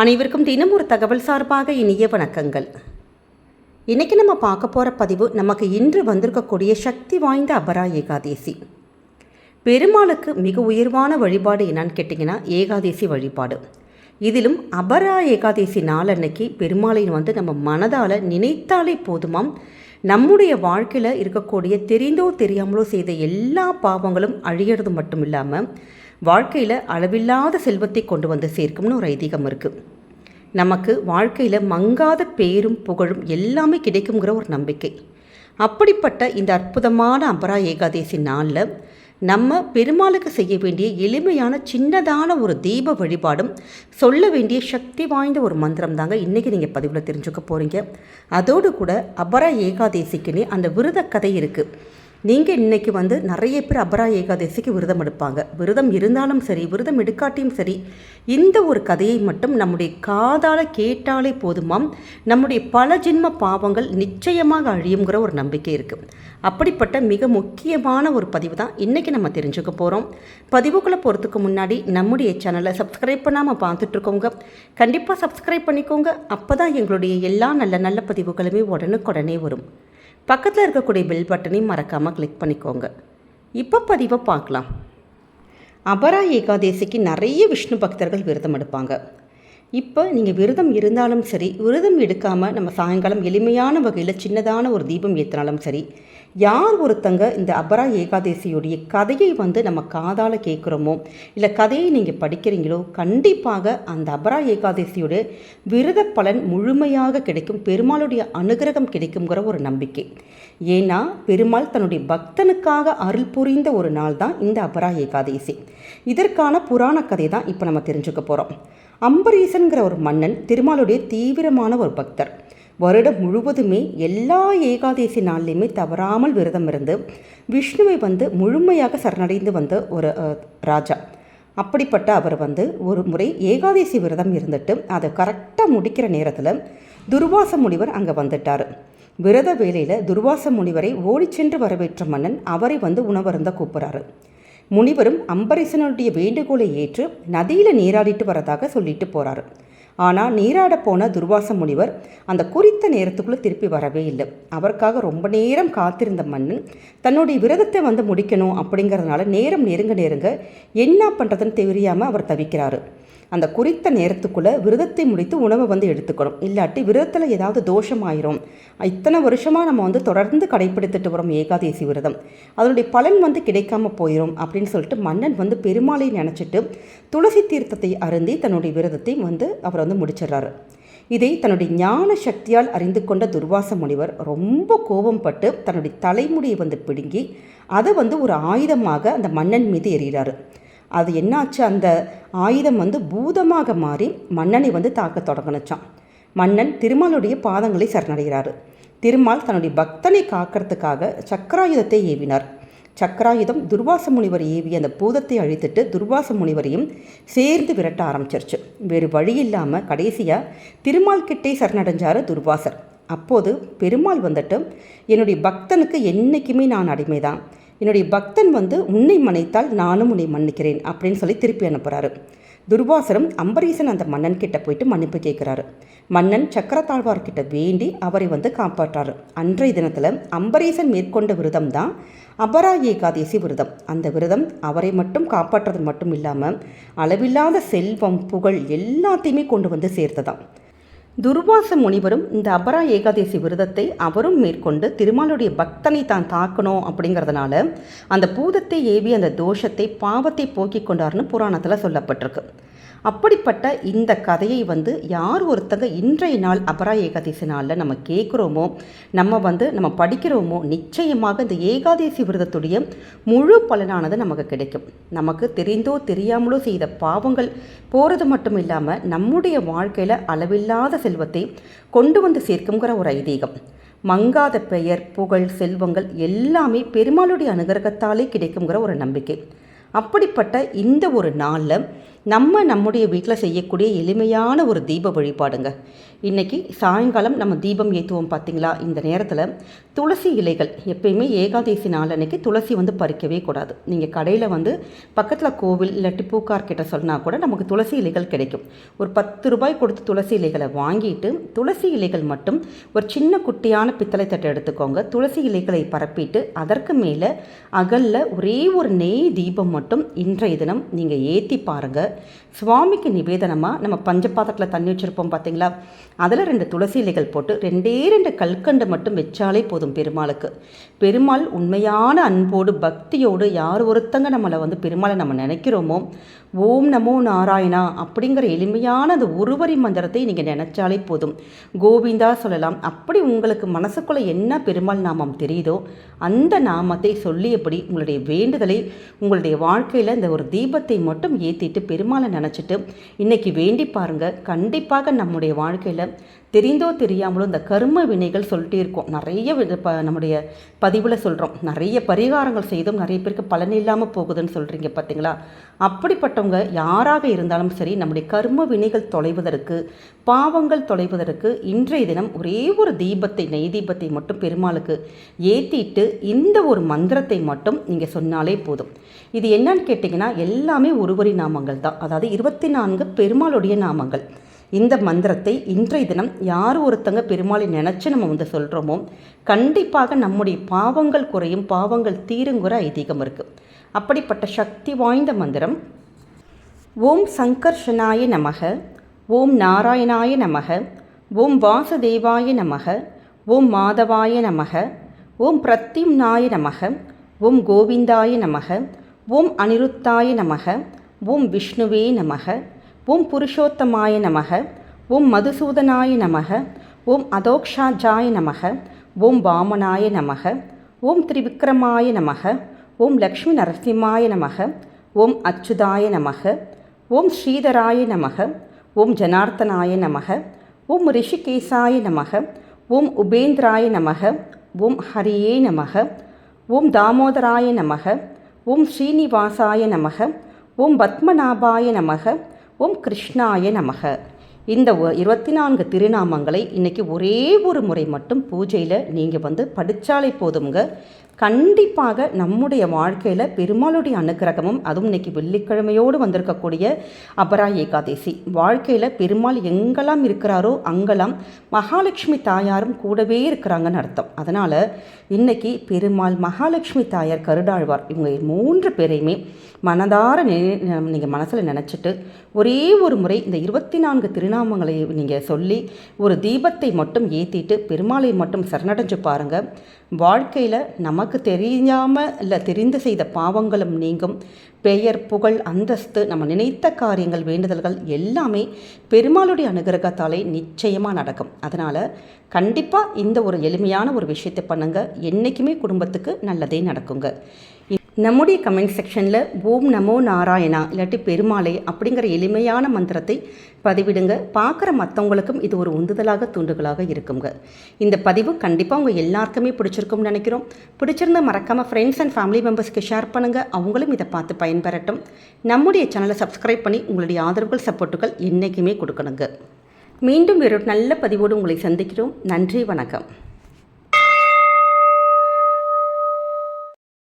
அனைவருக்கும் தினம் ஒரு தகவல் சார்பாக இனிய வணக்கங்கள். இன்றைக்கி நம்ம பார்க்க போகிற பதிவு நமக்கு இன்று வந்திருக்கக்கூடிய சக்தி வாய்ந்த அபரா ஏகாதேசி. பெருமாளுக்கு மிக உயர்வான வழிபாடு என்னன்னு கேட்டிங்கன்னா ஏகாதேசி வழிபாடு. இதிலும் அபரா ஏகாதேசி நாள் அன்னைக்கு பெருமாளை வந்து நம்ம மனதால் நினைத்தாலே போதுமாம். நம்முடைய வாழ்க்கையில் இருக்கக்கூடிய தெரிந்தோ தெரியாமலோ செய்த எல்லா பாவங்களும் அழியறது மட்டும் இல்லாமல் வாழ்க்கையில் அளவில்லாத செல்வத்தை கொண்டு வந்து சேர்க்கும்னு ஒரு ஐதீகம் இருக்குது நமக்கு வாழ்க்கையில் மங்காத பேரும் புகழும் எல்லாமே கிடைக்குங்கிற ஒரு நம்பிக்கை. அப்படிப்பட்ட இந்த அற்புதமான அபரா ஏகாதேசி நாளில் நம்ம பெருமாளுக்கு செய்ய வேண்டிய எளிமையான சின்னதான ஒரு தீப வழிபாடும் சொல்ல வேண்டிய சக்தி வாய்ந்த ஒரு மந்திரம் தாங்க இன்றைக்கி நீங்கள் பதிவில் தெரிஞ்சுக்க போகிறீங்க அதோடு கூட அபரா ஏகாதேசிக்குன்னே அந்த விரத கதை இருக்குது நீங்கள் இன்னைக்கு வந்து நிறைய பேர் அபரா ஏகாதசிக்கு விரதம் எடுப்பாங்க. விரதம் இருந்தாலும் சரி விரதம் எடுக்காட்டியும் சரி இந்த ஒரு கதையை மட்டும் நம்முடைய காதால் கேட்டாலே போதுமாம். நம்முடைய பல ஜென்ம பாவங்கள் நிச்சயமாக அழியுங்கிற ஒரு நம்பிக்கை இருக்குது அப்படிப்பட்ட மிக முக்கியமான ஒரு பதிவு தான் இன்றைக்கி நம்ம தெரிஞ்சுக்க போகிறோம் பதிவுகளை போகிறதுக்கு முன்னாடி நம்முடைய சேனலை சப்ஸ்கிரைப் பண்ணாமல் பார்த்துட்ருக்கோங்க. கண்டிப்பாக சப்ஸ்கிரைப் பண்ணிக்கோங்க. அப்போ தான் எங்களுடைய எல்லா நல்ல நல்ல பதிவுகளுமே உடனுக்குடனே வரும். பக்கத்தில் இருக்கக்கூடிய பெல் பட்டனையும் மறக்காமல் கிளிக் பண்ணிக்கோங்க. இப்போ பதிவை பார்க்கலாம். அபரா ஏகாதேசிக்கு நிறைய விஷ்ணு பக்தர்கள் விரதம் எடுப்பாங்க. இப்போ நீங்கள் விரதம் இருந்தாலும் சரி விரதம் எடுக்காமல் நம்ம சாயங்காலம் எளிமையான வகையில் சின்னதான ஒரு தீபம் ஏற்றினாலும் சரி யார் ஒருத்தங்க இந்த அபரா ஏகாதேசியுடைய கதையை வந்து நம்ம காதால் கேட்குறோமோ இல்லை கதையை நீங்கள் படிக்கிறீங்களோ கண்டிப்பாக அந்த அபரா ஏகாதேசியோட விரத பலன் முழுமையாக கிடைக்கும் பெருமாளுடைய அனுகிரகம் கிடைக்குங்கிற ஒரு நம்பிக்கை. ஏன்னா பெருமாள் தன்னுடைய பக்தனுக்காக அருள் புரிந்த ஒரு நாள் தான் இந்த அபரா ஏகாதேசி. இதற்கான புராண கதை தான் இப்போ நம்ம தெரிஞ்சுக்க போகிறோம் அம்பரீசன்கிற ஒரு மன்னன் திருமாலுடைய தீவிரமான ஒரு பக்தர். வருடம் முழுவதுமே எல்லா ஏகாதேசி நாள்லையுமே தவறாமல் விரதம் இருந்து விஷ்ணுவை வந்து முழுமையாக சரணடைந்து வந்த ஒரு ராஜா. அப்படிப்பட்ட அவர் வந்து ஒரு முறை ஏகாதேசி விரதம் இருந்துட்டு அதை கரெக்டாக முடிக்கிற நேரத்தில் துர்வாச முனிவர் அங்கே வந்துட்டார். விரத வேளையில் துர்வாச முனிவரை ஓடி சென்று வரவேற்ற மன்னன் அவரை வந்து உணவருந்த கூப்பிட்றாரு. முனிவரும் அம்பரீசனுடைய வேண்டுகோளை ஏற்று நதியில் நீராடிட்டு வரதாக சொல்லிட்டு போகிறாரு ஆனால் நீராட போன துர்வாச முனிவர் அந்த குறித்த நேரத்துக்குள்ளே திருப்பி வரவே இல்லை. அவருக்காக ரொம்ப நேரம் காத்திருந்த மன்னன் தன்னுடைய விரதத்தை வந்து முடிக்கணும் அப்படிங்கிறதுனால நேரம் நெருங்க நெருங்க என்ன பண்ணுறதுன்னு தெரியாமல் அவர் தவிக்கிறாரு. அந்த குறித்த நேரத்துக்குள்ளே விரதத்தை முடித்து உணவை வந்து எடுத்துக்கணும். இல்லாட்டி விரதத்தில் ஏதாவது தோஷம் ஆயிரும் இத்தனை வருஷமாக நம்ம வந்து தொடர்ந்து கடைப்பிடித்துட்டு வரோம் ஏகாதேசி விரதம். அதனுடைய பலன் வந்து கிடைக்காம போயிடும் அப்படின்னு சொல்லிட்டு மன்னன் வந்து பெருமாளை நினச்சிட்டு துளசி தீர்த்தத்தை அருந்தி தன்னுடைய விரதத்தை வந்து அவர் வந்து முடிச்சிடுறாரு. இதை தன்னுடைய ஞான சக்தியால் அறிந்து கொண்ட துர்வாச முனிவர் ரொம்ப கோபப்பட்டு தன்னுடைய தலைமுடியை வந்து பிடுங்கி அதை வந்து ஒரு ஆயுதமாக அந்த மன்னன் மீது எறிகிறாரு. அது என்னாச்சு? அந்த ஆயுதம் வந்து பூதமாக மாறி மன்னனை வந்து தாக்க தொடங்கினுச்சான் மன்னன் திருமாலுடைய பாதங்களை சரணடைகிறாரு. திருமால் தன்னுடைய பக்தனை காக்கிறதுக்காக சக்கராயுதத்தை ஏவினார். சக்கராயுதம் துர்வாச முனிவர் ஏவிய அந்த பூதத்தை அழித்துட்டு துர்வாச முனிவரையும் சேர்ந்து விரட்ட ஆரம்பிச்சிருச்சு. வேறு வழி இல்லாமல் கடைசியாக திருமால் கிட்டே சரணடைஞ்சார் துர்வாசர். அப்போது பெருமாள் வந்துட்டு என்னுடைய பக்தனுக்கு என்றைக்குமே நான் அடிமைதான். என்னுடைய பக்தன் வந்து உன்னை மன்னித்தால் நானும் உன்னை மன்னிக்கிறேன் அப்படின்னு சொல்லி திருப்பி அனுப்புகிறாரு துர்வாசரம் அம்பரீசன் அந்த மன்னன் கிட்ட போயிட்டு மன்னிப்பு கேட்குறாரு. மன்னன் சக்கரத்தாழ்வார்கிட்ட வேண்டி அவரை வந்து காப்பாற்றாரு. அன்றைய தினத்தில் அம்பரீசன் மேற்கொண்ட விரதம் தான் அபரா ஏகாதேசி விரதம். அந்த விரதம் அவரை மட்டும் காப்பாற்றுறது மட்டும் இல்லாமல் அளவில்லாத செல்வம் புகழ் எல்லாத்தையுமே கொண்டு வந்து சேர்த்ததான் துர்வாச முனிவரும் இந்த அபரா ஏகாதேசி விரதத்தை அவரும் மேற்கொண்டு திருமாலுடைய பக்தனை தான் தாக்கணும் அப்படிங்கிறதுனால அந்த பூதத்தை ஏவி அந்த தோஷத்தை பாவத்தை போக்கிக் கொண்டார்னு புராணத்தில் சொல்லப்பட்டிருக்கு. அப்படிப்பட்ட இந்த கதையை வந்து யார் ஒருத்தங்க இன்றைய நாள் அபரா ஏகாதசி நாளில் நம்ம கேட்குறோமோ நம்ம வந்து நம்ம படிக்கிறோமோ நிச்சயமாக இந்த ஏகாதசி விரதத்துடைய முழு பலனானது நமக்கு கிடைக்கும். நமக்கு தெரிந்தோ தெரியாமலோ செய்த பாவங்கள் போகிறது மட்டும் இல்லாமல் நம்முடைய வாழ்க்கையில் அளவில்லாத செல்வத்தை கொண்டு வந்து சேர்க்குங்கிற ஒரு ஐதீகம். மங்காத பெயர் புகழ் செல்வங்கள் எல்லாமே பெருமாளுடைய அனுகிரகத்தாலே கிடைக்குங்கிற ஒரு நம்பிக்கை. அப்படிப்பட்ட இந்த ஒரு நாளில் நம்ம நம்முடைய வீட்டில் செய்யக்கூடிய எளிமையான ஒரு தீப வழிபாடுங்க. இன்றைக்கி சாயங்காலம் நம்ம தீபம் ஏற்றுவோம் பார்த்தீங்களா இந்த நேரத்தில் துளசி இலைகள் எப்பயுமே ஏகாதேசி நாள் அன்றைக்கி துளசி வந்து பறிக்கவே கூடாது. நீங்கள் கடையில் வந்து பக்கத்தில் கோவில் இல்லாட்டி பூக்கார் கிட்ட சொன்னால் கூட நமக்கு துளசி இலைகள் கிடைக்கும். ஒரு பத்து ரூபாய் கொடுத்து துளசி இலைகளை வாங்கிட்டு துளசி இலைகள் மட்டும் ஒரு சின்ன குட்டியான பித்தளை தட்டை எடுத்துக்கோங்க. துளசி இலைகளை பரப்பிட்டு அதற்கு மேலே அகலில் ஒரே ஒரு நெய் தீபம் மட்டும் இன்றைய தினம் நீங்கள் ஏற்றி பாருங்கள் சுவாமிக்கு நிவேதனமாக நம்ம பஞ்சபாத்திரத்தில் தண்ணி வச்சுருப்போம் பார்த்தீங்களா அதில் ரெண்டு துளசி இலைகள் போட்டு ரெண்டே ரெண்டு கல்கண்டு மட்டும் வச்சாலே போதும் பெருமாளுக்கு. பெருமாள் உண்மையான அன்போடு பக்தியோடு யார் ஒருத்தங்க நம்மளை வந்து பெருமாளை நம்ம நினைக்கிறோமோ ஓம் நமோ நாராயணா அப்படிங்கிற எளிமையான அந்த ஒருவரி மந்திரத்தை நீங்கள் நினச்சாலே போதும். கோவிந்தா சொல்லலாம் அப்படி உங்களுக்கு மனசுக்குள்ளே என்ன பெருமாள் நாமம் தெரியுதோ அந்த நாமத்தை சொல்லியபடி உங்களுடைய வேண்டுதலை உங்களுடைய வாழ்க்கையில் இந்த ஒரு தீபத்தை மட்டும் ஏற்றிட்டு பெரும் பெருமாளை நினச்சிட்டு இன்றைக்கி வேண்டி பாருங்கள் கண்டிப்பாக நம்முடைய வாழ்க்கையில் தெரிந்தோ தெரியாமலோ இந்த கர்ம வினைகள் சொல்லிட்டே இருக்கோம். நிறைய ப நம்முடைய பதிவில் சொல்கிறோம் நிறைய பரிகாரங்கள் செய்தும் நிறைய பேருக்கு பலன் இல்லாமல் போகுதுன்னு சொல்கிறீங்க பார்த்தீங்களா அப்படிப்பட்டவங்க யாராக இருந்தாலும் சரி நம்முடைய கர்ம வினைகள் தொலைவதற்கு பாவங்கள் தொலைவதற்கு இன்றைய தினம் ஒரே ஒரு தீபத்தை நெய் தீபத்தை மட்டும் பெருமாளுக்கு ஏற்றிட்டு இந்த ஒரு மந்திரத்தை மட்டும் நீங்கள் சொன்னாலே போதும். இது என்னன்னு கேட்டிங்கன்னா எல்லாமே ஒருவரி நாமங்கள் தான். அதாவது இருபத்தி நான்கு பெருமாளுடைய நாமங்கள். இந்த மந்திரத்தை இன்றைய தினம் யார் ஒருத்தங்க பெருமாளை நினச்சி நம்ம வந்து சொல்கிறோமோ கண்டிப்பாக நம்முடைய பாவங்கள் குறையும் பாவங்கள் தீருங்கிற ஐதீகம் இருக்குது அப்படிப்பட்ட சக்தி வாய்ந்த மந்திரம் ஓம் சங்கர்ஷனாய நமக ஓம் நாராயணாய நமக ஓம் வாசுதேவாய நமக ஓம் மாதவாய நமக ஓம் பிரத்யும்னாய நமக ஓம் கோவிந்தாய நமக ஓம் அனிருத்தாய நமக ஓம் விஷ்ணுவே நமக ஓம் புருஷோத்தமாய நமக ஓம் மதுசூதனாய நமக ஓம் அதோக்ஷாஜாய நமக ஓம் வாமனாய நமக ஓம் திரிவிக்ரமாய நமக ஓம் லக்ஷ்மி நரசிம்மாய நமக ஓம் அச்சுதாய நமக ஓம் ஸ்ரீதராய நமக ஓம் ஜனார்த்தனாய நமக ஓம் ரிஷிகேசாய நமக ஓம் உபேந்திராய நமக ஓம் ஹரியே நமக ஓம் தாமோதராய நமக ஓம் ஸ்ரீனிவாசாய நமக ஓம் பத்மநாபாய நமக ஓம் கிருஷ்ணாய நமக. இந்த இருபத்தி நான்கு திருநாமங்களை இன்றைக்கி ஒரே ஒரு முறை மட்டும் பூஜையில் நீங்கள் வந்து படித்தாலே போதுங்க கண்டிப்பாக நம்முடைய வாழ்க்கையில் பெருமாளுடைய அனுகிரகமும் அதுவும் இன்னைக்கு வெள்ளிக்கிழமையோடு வந்திருக்கக்கூடிய அபரா ஏகாதேசி. வாழ்க்கையில் பெருமாள் எங்கெல்லாம் இருக்கிறாரோ அங்கெல்லாம் மகாலட்சுமி தாயாரும் கூடவே இருக்கிறாங்கன்னு அர்த்தம். அதனால் இன்னைக்கு பெருமாள் மகாலட்சுமி தாயார் கருடாழ்வார் இவங்க மூன்று பேரையுமே மனதார நீங்கள் மனசில் நினச்சிட்டு ஒரே ஒரு முறை இந்த இருபத்தி நான்கு திருநாமங்களை நீங்கள் சொல்லி ஒரு தீபத்தை மட்டும் ஏற்றிட்டு பெருமாளை மட்டும் சரணடைஞ்சு பாருங்கள் வாழ்க்கையில் நமக்கு தெரியாமல் இல்லை தெரிந்து செய்த பாவங்களும் நீங்கும். பெயர் புகழ் அந்தஸ்து நம்ம நினைத்த காரியங்கள் வேண்டுதல்கள் எல்லாமே பெருமாளுடைய அனுகிரகத்தாலே நிச்சயமாக நடக்கும். அதனால் கண்டிப்பாக இந்த ஒரு எளிமையான ஒரு விஷயத்தை பண்ணுங்கள் என்றைக்குமே குடும்பத்துக்கு நல்லதே நடக்குங்க. நம்முடைய கமெண்ட் செக்ஷனில் ஓம் நமோ நாராயணா இல்லாட்டி பெருமாளை அப்படிங்கிற எளிமையான மந்திரத்தை பதிவிடுங்க. பார்க்குற மற்றவங்களுக்கும் இது ஒரு உந்துதலாக தூண்டுகளாக இருக்குங்க. இந்த பதிவு கண்டிப்பாக உங்கள் எல்லாருக்குமே பிடிச்சிருக்கும்னு நினைக்கிறோம். பிடிச்சிருந்த மறக்காமல் ஃப்ரெண்ட்ஸ் அண்ட் ஃபேமிலி மெம்பர்ஸ்க்கு ஷேர் பண்ணுங்கள் அவங்களும் இதை பார்த்து பயன்பெறட்டும். நம்முடைய சேனலை சப்ஸ்கிரைப் பண்ணி உங்களுடைய ஆதரவுகள் சப்போர்ட்டுகள் என்றைக்குமே கொடுக்கணுங்க. மீண்டும் ஒரு நல்ல பதிவோடு உங்களை சந்திக்கிறோம். நன்றி வணக்கம்.